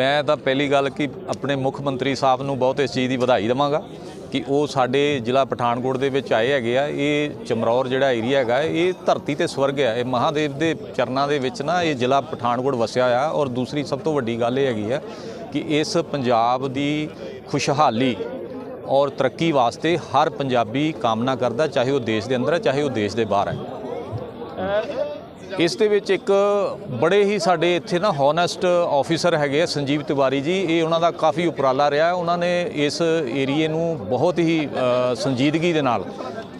ਮੈਂ ਤਾਂ ਪਹਿਲੀ ਗੱਲ ਕਿ ਆਪਣੇ ਮੁੱਖ ਮੰਤਰੀ ਸਾਹਿਬ ਨੂੰ ਬਹੁਤ ਇਸ ਚੀਜ਼ ਦੀ ਵਧਾਈ ਦੇਵਾਂਗਾ ਕਿ ਉਹ ਸਾਡੇ ਜ਼ਿਲ੍ਹਾ ਪਠਾਨਕੋਟ ਦੇ ਵਿੱਚ ਆਏ ਹੈਗੇ ਆ। ਇਹ ਚਮਰੌਰ ਜਿਹੜਾ ਏਰੀਆ ਹੈਗਾ, ਇਹ ਧਰਤੀ ਤੇ ਸਵਰਗ ਹੈ ਇਹ ਮਹਾਦੇਵ ਦੇ ਚਰਨਾਂ ਦੇ ਵਿੱਚ ਨਾ ਇਹ ਜ਼ਿਲ੍ਹਾ ਪਠਾਨਕੋਟ ਵਸਿਆ ਆ। ਔਰ ਦੂਸਰੀ ਸਭ ਤੋਂ ਵੱਡੀ ਗੱਲ ਇਹ ਹੈਗੀ ਆ ਕਿ ਇਸ ਪੰਜਾਬ ਦੀ ਖੁਸ਼ਹਾਲੀ ਔਰ ਤਰੱਕੀ ਵਾਸਤੇ ਹਰ ਪੰਜਾਬੀ ਕਾਮਨਾ ਕਰਦਾ, ਚਾਹੇ ਉਹ ਦੇਸ਼ ਦੇ ਅੰਦਰ ਹੈ ਚਾਹੇ ਉਹ ਦੇਸ਼ ਦੇ ਬਾਹਰ ਹੈ ਇਸ ਦੇ ਵਿੱਚ ਇੱਕ ਬੜੇ ਹੀ ਸਾਡੇ ਇੱਥੇ ਨਾ ਹੌਨੈਸਟ ਆਫੀਸਰ ਹੈਗੇ ਆ, ਸੰਜੀਵ ਤਿਵਾਰੀ ਜੀ। ਇਹ ਉਹਨਾਂ ਦਾ ਕਾਫੀ ਉਪਰਾਲਾ ਰਿਹਾ। ਉਹਨਾਂ ਨੇ ਇਸ ਏਰੀਏ ਨੂੰ ਬਹੁਤ ਹੀ ਸੰਜੀਦਗੀ ਦੇ ਨਾਲ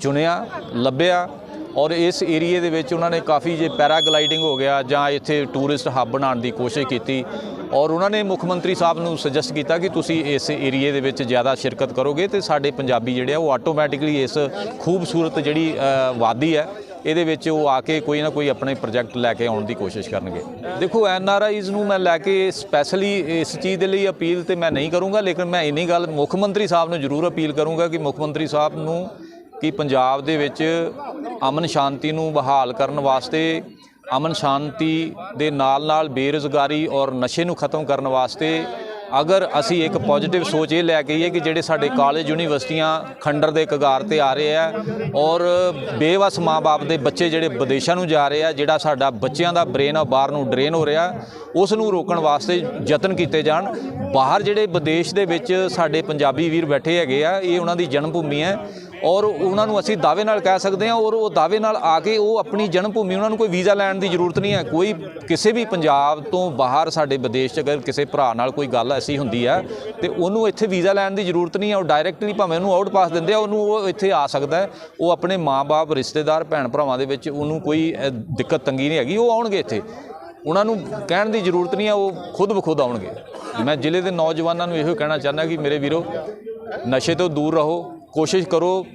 ਚੁਣਿਆ, ਲੱਭਿਆ ਔਰ ਇਸ ਏਰੀਏ ਦੇ ਵਿੱਚ ਉਹਨਾਂ ਨੇ ਕਾਫੀ ਜੇ ਪੈਰਾਗਲਾਈਡਿੰਗ ਹੋ ਗਿਆ ਜਾਂ ਇੱਥੇ ਟੂਰਿਸਟ ਹੱਬ ਬਣਾਉਣ ਦੀ ਕੋਸ਼ਿਸ਼ ਕੀਤੀ ਔਰ ਉਹਨਾਂ ਨੇ ਮੁੱਖ ਮੰਤਰੀ ਸਾਹਿਬ ਨੂੰ ਸੁਜੈਸਟ ਕੀਤਾ ਕਿ ਤੁਸੀਂ ਇਸ ਏਰੀਏ ਦੇ ਵਿੱਚ ਜ਼ਿਆਦਾ ਸ਼ਿਰਕਤ ਕਰੋਗੇ ਤੇ ਸਾਡੇ ਪੰਜਾਬੀ ਜਿਹੜੇ ਆ ਉਹ ਆਟੋਮੈਟਿਕਲੀ ਇਸ ਖੂਬਸੂਰਤ ਜਿਹੜੀ ਵਾਦੀ ਹੈ ਇਹਦੇ ਵਿੱਚ ਉਹ ਆ ਕੇ ਕੋਈ ਨਾ ਕੋਈ ਆਪਣੇ ਪ੍ਰੋਜੈਕਟ ਲੈ ਕੇ ਆਉਣ ਦੀ ਕੋਸ਼ਿਸ਼ ਕਰਨਗੇ। ਦੇਖੋ, ਐਨ ਆਰ ਆਈਜ਼ ਨੂੰ ਮੈਂ ਲੈ ਕੇ ਸਪੈਸ਼ਲੀ ਇਸ ਚੀਜ਼ ਦੇ ਲਈ ਅਪੀਲ ਤੇ ਮੈਂ ਨਹੀਂ ਕਰੂੰਗਾ, ਲੇਕਿਨ ਮੈਂ ਇੰਨੀ ਗੱਲ ਮੁੱਖ ਮੰਤਰੀ ਸਾਹਿਬ ਨੂੰ ਜ਼ਰੂਰ ਅਪੀਲ ਕਰੂੰਗਾ ਕਿ ਮੁੱਖ ਮੰਤਰੀ ਸਾਹਿਬ ਨੂੰ ਕਿ ਪੰਜਾਬ ਦੇ ਵਿੱਚ ਅਮਨ ਸ਼ਾਂਤੀ ਨੂੰ ਬਹਾਲ ਕਰਨ ਵਾਸਤੇ, ਅਮਨ ਸ਼ਾਂਤੀ ਦੇ ਨਾਲ ਨਾਲ ਬੇਰੁਜ਼ਗਾਰੀ ਔਰ ਨਸ਼ੇ ਨੂੰ ਖਤਮ ਕਰਨ ਵਾਸਤੇ ਅਗਰ ਅਸੀਂ ਇੱਕ ਪੋਜ਼ਿਟਿਵ ਸੋਚ ਇਹ ਲੈ ਕੇ ਆਈਏ ਕਿ ਜਿਹੜੇ ਸਾਡੇ ਕਾਲਜ ਯੂਨੀਵਰਸਿਟੀਆਂ ਖੰਡਰ ਦੇ ਕਗਾਰ ਤੇ ਆ ਰਹੇ ਆ ਔਰ ਬੇਵਸ ਮਾਪੇ ਦੇ ਬੱਚੇ ਜਿਹੜੇ ਵਿਦੇਸ਼ਾਂ ਨੂੰ ਜਾ ਰਹੇ ਆ, ਜਿਹੜਾ ਸਾਡਾ ਬੱਚਿਆਂ ਦਾ ਬ੍ਰੇਨ ਆ ਬਾਹਰ ਨੂੰ ਡਰੇਨ ਹੋ ਰਿਹਾ, ਉਸ ਨੂੰ ਰੋਕਣ ਵਾਸਤੇ ਯਤਨ ਕੀਤੇ ਜਾਣ। ਬਾਹਰ ਜਿਹੜੇ ਵਿਦੇਸ਼ ਦੇ ਵਿੱਚ ਸਾਡੇ ਪੰਜਾਬੀ ਵੀਰ ਬੈਠੇ ਹੈਗੇ ਆ, ਇਹ ਉਹਨਾਂ ਦੀ ਜਨਮ ਭੂਮੀ ਹੈ। ਔਰ ਉਹਨਾਂ ਨੂੰ ਅਸੀਂ ਦਾਅਵੇ ਨਾਲ ਕਹਿ ਸਕਦੇ ਹਾਂ, ਔਰ ਉਹ ਦਾਅਵੇ ਨਾਲ ਆ ਕੇ ਉਹ ਆਪਣੀ ਜਨਮ ਭੂਮੀ ਉਹਨਾਂ ਨੂੰ ਕੋਈ ਵੀਜ਼ਾ ਲੈਣ ਦੀ ਜ਼ਰੂਰਤ ਨਹੀਂ ਹੈ। ਕੋਈ ਕਿਸੇ ਵੀ ਪੰਜਾਬ ਤੋਂ ਬਾਹਰ ਸਾਡੇ ਵਿਦੇਸ਼ 'ਚ ਅਗਰ ਕਿਸੇ ਭਰਾ ਨਾਲ ਕੋਈ ਗੱਲ ਐਸੀ ਹੁੰਦੀ ਹੈ, ਤੇ ਉਹਨੂੰ ਇੱਥੇ ਵੀਜ਼ਾ ਲੈਣ ਦੀ ਜ਼ਰੂਰਤ ਨਹੀਂ ਹੈ, ਉਹ ਡਾਇਰੈਕਟਲੀ ਭਾਵੇਂ ਉਹਨੂੰ ਆਊਟ ਪਾਸ ਦਿੰਦੇ ਆ, ਉਹਨੂੰ ਉਹ ਇੱਥੇ ਆ ਸਕਦਾ ਉਹ ਆਪਣੇ ਮਾਪੇ ਰਿਸ਼ਤੇਦਾਰ ਭੈਣ ਭਰਾਵਾਂ ਦੇ ਵਿੱਚ ਉਹਨੂੰ ਕੋਈ ਦਿੱਕਤ ਤੰਗੀ ਨਹੀਂ ਹੈਗੀ, ਉਹ ਆਉਣਗੇ ਇੱਥੇ। ਉਹਨਾਂ ਨੂੰ ਕਹਿਣ ਦੀ ਜ਼ਰੂਰਤ ਨਹੀਂ ਹੈ, ਉਹ ਖੁਦ ਬਖੁਦ ਆਉਣਗੇ। ਮੈਂ ਜ਼ਿਲ੍ਹੇ ਦੇ ਨੌਜਵਾਨਾਂ ਨੂੰ ਇਹੋ ਕਹਿਣਾ ਚਾਹੁੰਦਾ ਕਿ ਮੇਰੇ ਵੀਰੋ, ਨਸ਼ੇ ਤੋਂ ਦੂਰ ਰਹੋ ਕੋਸ਼ਿਸ਼ ਕਰੋ,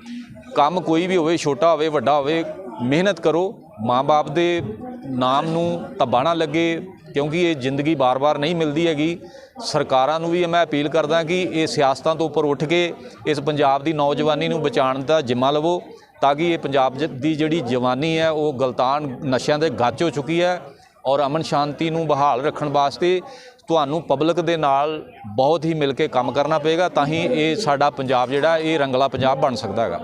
ਕੰਮ ਕੋਈ ਵੀ ਹੋਵੇ, ਛੋਟਾ ਹੋਵੇ, ਵੱਡਾ ਹੋਵੇ, ਮਿਹਨਤ ਕਰੋ। ਮਾਂ-ਬਾਪ ਦੇ ਨਾਮ ਨੂੰ ਧੱਬਾ ਲੱਗੇ, ਕਿਉਂਕਿ ਇਹ ਜ਼ਿੰਦਗੀ ਬਾਰ-ਬਾਰ ਨਹੀਂ ਮਿਲਦੀ ਹੈਗੀ। ਸਰਕਾਰਾਂ ਨੂੰ ਵੀ ਮੈਂ ਅਪੀਲ ਕਰਦਾ ਕਿ ਇਹ ਸਿਆਸਤਾਂ ਤੋਂ ਉੱਪਰ ਉੱਠ ਕੇ ਇਸ ਪੰਜਾਬ ਦੀ ਨੌਜਵਾਨੀ ਨੂੰ ਬਚਾਉਣ ਦਾ ਜਿੰਮਾ ਲਵੋ, ਤਾਂ ਕਿ ਇਹ ਪੰਜਾਬ ਜ- ਦੀ ਜਿਹੜੀ ਜਵਾਨੀ ਹੈ, ਉਹ ਗਲਤਾਨ ਨਸ਼ਿਆਂ ਦੇ ਗੱਚ ਹੋ ਚੁੱਕੀ ਹੈ। ਔਰ ਅਮਨ ਸ਼ਾਂਤੀ ਨੂੰ ਬਹਾਲ ਰੱਖਣ ਵਾਸਤੇ ਤੁਹਾਨੂੰ ਪਬਲਿਕ ਦੇ ਨਾਲ ਬਹੁਤ ਹੀ ਮਿਲ ਕੇ ਕੰਮ ਕਰਨਾ ਪਏਗਾ, ਤਾਂ ਹੀ ਇਹ ਸਾਡਾ ਪੰਜਾਬ ਜਿਹੜਾ, ਇਹ ਰੰਗਲਾ ਪੰਜਾਬ ਬਣ ਸਕਦਾ ਹੈਗਾ।